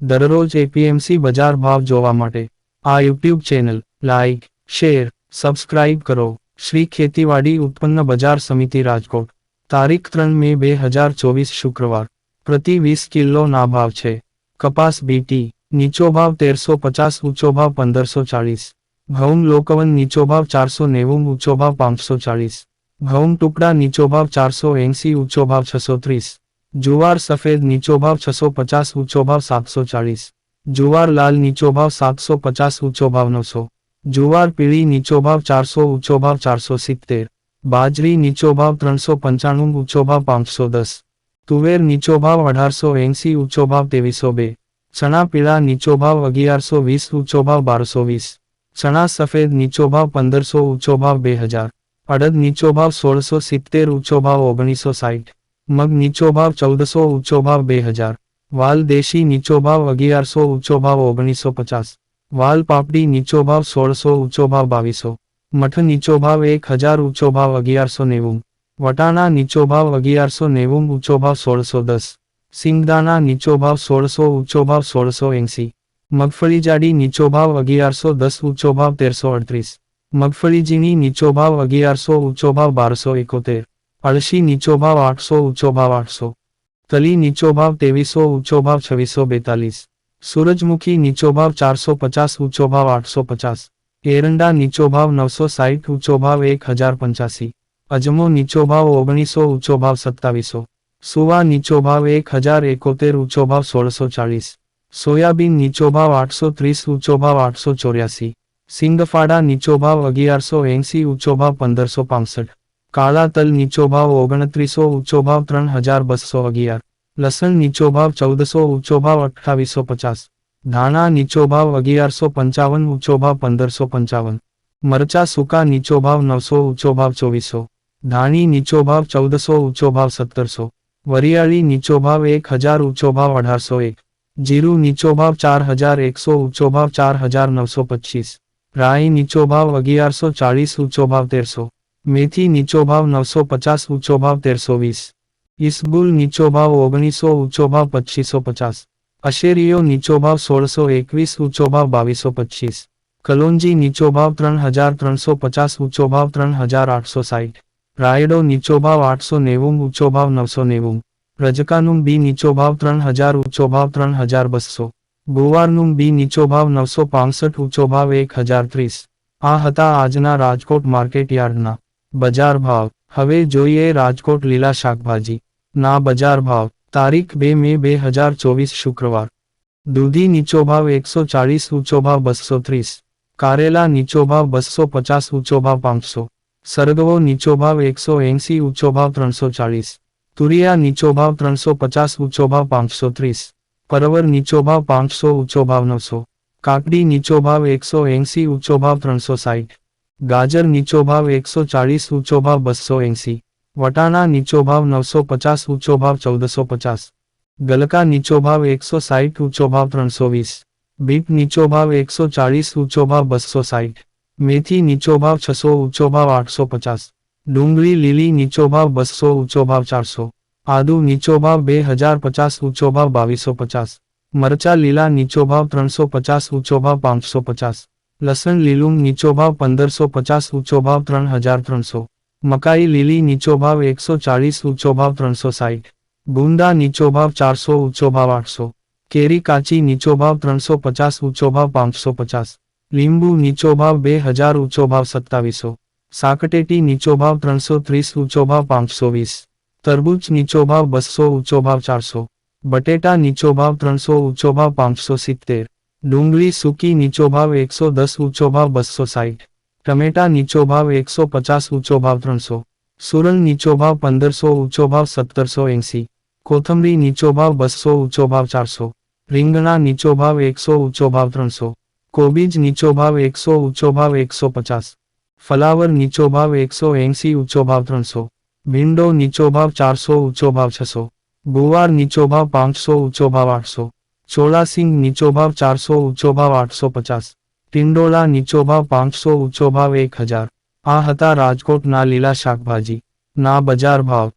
દરરોજ એપીએમસી બજાર ભાવ જોવા માટે. આ YouTube channel like share, subscribe કરો. શ્રી ખેતીવાડી ઉત્પન્ન બજાર સમિતિ રાજકોટ. તારીખ ત્રણ મે બે હજાર ચોવીસ શુક્રવાર. પ્રતિ વીસ કિલોના ભાવ છે. કપાસ બીટી નીચો ભાવ તેરસો પચાસ, ઊંચો ભાવ પંદરસો ચાળીસ. ઘઉં લોકવન નીચો ભાવ ચારસો નેવું, ઊંચો ભાવ પાંચસો ચાળીસ. ઘઉં ટુકડા નીચો ભાવ ચારસો એંસી, ઊંચો ભાવ છસો ત્રીસ. જુવાર સફેદ નીચો ભાવ છસો પચાસ, ઊંચો ભાવ સાતસો ચાળીસ. જુવાર લાલ નીચો ભાવ સાતસો પચાસ, ઊંચો ભાવ નવસો. જુવાર પીળી નીચો ભાવ ચારસો, ઊંચો ભાવ ચારસો સિત્તેર. બાજરી નીચો ભાવ ત્રણસો પંચાણું, ઊંચો ભાવ પાંચસો દસ. તુવેર નીચો ભાવ અઢારસો એંસી, ઊંચો ભાવ ત્રેવીસો બે. ચણા પીળા નીચો ભાવ અગિયારસો વીસ, ઊંચો ભાવ બારસો વીસ. ચણા સફેદ નીચો ભાવ પંદરસો, ઊંચો ભાવ બે હજાર. અડદ નીચો ભાવ સોળસો સિત્તેર, ઊંચો ભાવ ઓગણીસો સાઠ. મગ નીચો ભાવ ચૌદસો ઊંચો ભાવ બે હજાર. વાલ દેશી નીચો ભાવ અગિયારસો ઊંચો ભાવ ઓગણીસો પચાસ. વાલ પાપડી નીચો ભાવ સોળસો ઊંચો ભાવ બાવીસો. મઠ નીચો ભાવ એક હજાર ઊંચો ભાવ અગિયારસો નેવું. વટાણા નીચો ભાવ અગિયારસો નેવું ઊંચો ભાવ સોળસો દસ. સિંગદાણા નીચો ભાવ સોળસો ઊંચો ભાવ સોળસો એંસી. મગફળી જાડી નીચો ભાવ અગિયારસો દસ ઊંચો ભાવ તેરસો અડત્રીસ. મગફળી ઝીણી નીચો ભાવ અગિયારસો ઊંચો ભાવ બારસો એકોતેર. અળશી નીચો ભાવ આઠસો, ઊંચો ભાવ આઠસો. તલી નીચો ભાવ ત્રેવીસો, ઊંચો ભાવ છવ્વીસો બેતાલીસ. સૂરજમુખી નીચો ભાવ ચારસો પચાસ, ઊંચો ભાવ આઠસો પચાસ. એરંડા નીચો ભાવ નવસો સાઠ ઊંચો ભાવ એક હજાર પંચ્યાસી. અજમો નીચો ભાવ ઓગણીસો, ઊંચો ભાવ સત્તાવીસો. સુવા નીચો ભાવ એક હજાર એકોતેર, ઊંચો ભાવ સોળસો ચાળીસ. સોયાબીન નીચો ભાવ આઠસો ત્રીસ, ઊંચો ભાવ આઠસો ચોર્યાસી. સિંગફાડા નીચો ભાવ અગિયારસો એંસી, ઊંચો ભાવ પંદરસો પાસઠ. કાળા તલ નીચો ભાવ ઓગણત્રીસો ઊંચો ભાવ ત્રણ હજાર બસો અગિયાર. લસણ નીચો ભાવ ચૌદસો ઊંચો ભાવ અઠ્ઠાવીસો પચાસ. ધાણા નીચો ભાવ અગિયારસો પંચાવન ઊંચો ભાવ પંદરસો પંચાવન. મરચા સૂકા નીચો ભાવ નવસો ઊંચો ભાવ ચોવીસો. ધાણી નીચો ભાવ ચૌદસો ઊંચો ભાવ સત્તરસો. વરિયાળી નીચો ભાવ એક હજાર ઊંચો ભાવ અઢારસો એક. જીરું નીચો ભાવ ચાર હજાર, એકસો ઊંચો ભાવ ચાર હજાર નવસો પચીસ. રાઈ નીચો ભાવ અગિયારસો ચાળીસ ઊંચો ભાવ તેરસો. મેથી નીચો ભાવ નવસો પચાસ, ઊંચો ભાવ તેરસો વીસ. ઇસબુલ નીચો ભાવ ઓગણીસો, ઊંચો ભાવ પચીસો પચાસ. અશેરીઓ નીચો ભાવ સોળસો એકવીસ, ઊંચો ભાવ બાવીસો પચીસ. કલોંજી નીચો ભાવ ત્રણ હજાર ત્રણસો પચાસ, ઊંચો ભાવ ત્રણ હજાર આઠસો સાઠ રાયડો નીચો ભાવ આઠસો નેવું, ઊંચો ભાવ નવસો નેવું. રજકાનું બી નીચો ભાવ ત્રણ હજાર, ઊંચો ભાવ ત્રણ હજાર બસો. ગુવારનું બી નીચો ભાવ નવસો પાંસઠ, ઊંચો ભાવ એક હજાર ત્રીસ. આ હતા આજના રાજકોટ માર્કેટ યાર્ડના બજાર ભાવ. હવે જોઈએ રાજકોટ લીલા શાકભાજી. ના બજાર ભાવ. તારીખ બે મે બે હજાર ચોવીસ શુક્રવાર. દૂધી નીચો ભાવ એકસો ચાળીસ, ઊંચો ભાવ બસો ત્રીસ. કારેલા નીચો ભાવ બસો પચાસ, ઊંચો ભાવ પાંચસો. સરગવો નીચો ભાવ એકસો એંસી, ઊંચો ભાવ ત્રણસો ચાળીસ. તુરિયા નીચો ભાવ ત્રણસો પચાસ, ઊંચો ભાવ પાંચસો ત્રીસ. પરવર નીચો ભાવ પાંચસો, ઊંચો ભાવ નવસો. કાકડી નીચો ભાવ એકસો એંસી, ઊંચો ભાવ ત્રણસો સાઠ. ગાજર નીચો ભાવ એકસો ચાળીસ, ઊંચો ભાવ બસો એંસી, વટાણા નીચો ભાવ નવસો પચાસ, ઊંચો ભાવ ચૌદસો પચાસ, ગલકા નીચો ભાવ એકસો સાહીઠ ઊંચો ભાવ ત્રણસો વીસ, બીટ નીચો ભાવ એકસો ચાળીસ, ઊંચો ભાવ બસો સાઠ, મેથી નીચો ભાવ છસો, ઊંચો ભાવ આઠસો પચાસ, ડુંગળી લીલી નીચો ભાવ બસો, ઊંચો ભાવ ચારસો, આદુ નીચો ભાવ બે હજાર પચાસ, ઊંચો ભાવ બાવીસો પચાસ, મરચા લીલા નીચો ભાવ ત્રણસો પચાસ, ઊંચો ભાવ પાંચસો પચાસ લસણ લીલું નીચો ભાવ પંદરસો પચાસ, ઊંચો ભાવ ત્રણ હજાર ત્રણસો. મકાઈ લીલી નીચો ભાવ એકસો ચાળીસ, ઊંચો ભાવ ત્રણસો સાઠ ગુંદા નીચો ભાવ ચારસો, ઊંચો ભાવ આઠસો. કેરી કાચી નીચો ભાવ ત્રણસો પચાસ, ઊંચો ભાવ પાંચસો પચાસ. લીંબુ નીચો ભાવ બે હજાર, ઊંચો ભાવ સત્તાવીસો. સાકટેટી નીચો ભાવ ત્રણસો ત્રીસ, ઊંચો ભાવ પાંચસો વીસ. તરબૂચ નીચો ભાવ બસો, ઊંચો ભાવ ચારસો. બટેટા નીચો ભાવ ત્રણસો, ઊંચો ભાવ પાંચસો સિત્તેર. ડુંગળી સૂકી નીચો ભાવ એકસો દસ, ઊંચો ભાવ બસો સાઠ ટમેટા નીચો ભાવ એકસો પચાસ, ઊંચો ભાવ ત્રણસો. સુરણ નીચો ભાવ પંદરસો, ઊંચો ભાવ સત્તરસો એંસી. કોથમરી નીચો ભાવ બસો, ઊંચો ભાવ ચારસો. રીંગણા નીચો ભાવ એકસો, ઊંચો ભાવ ત્રણસો. કોબીજ નીચો ભાવ એકસો, ઊંચો ભાવ એકસો પચાસ. ફલાવર નીચો ભાવ એકસો એંસી, ઊંચો ભાવ ત્રણસો. ભીંડો નીચો ભાવ ચારસો, ઊંચો ભાવ છસો. ગુવાર નીચો ભાવ પાંચસો, ઊંચો ભાવ આઠસો. ચોળાસિંગ નીચો ભાવ ચારસો ઊંચો ભાવ આઠસો પચાસ. ટિંડોળા નીચો ભાવ પાંચસો ઊંચો ભાવ એક હજાર. આ હતા રાજકોટના લીલા શાકભાજી. ના બજાર ભાવ.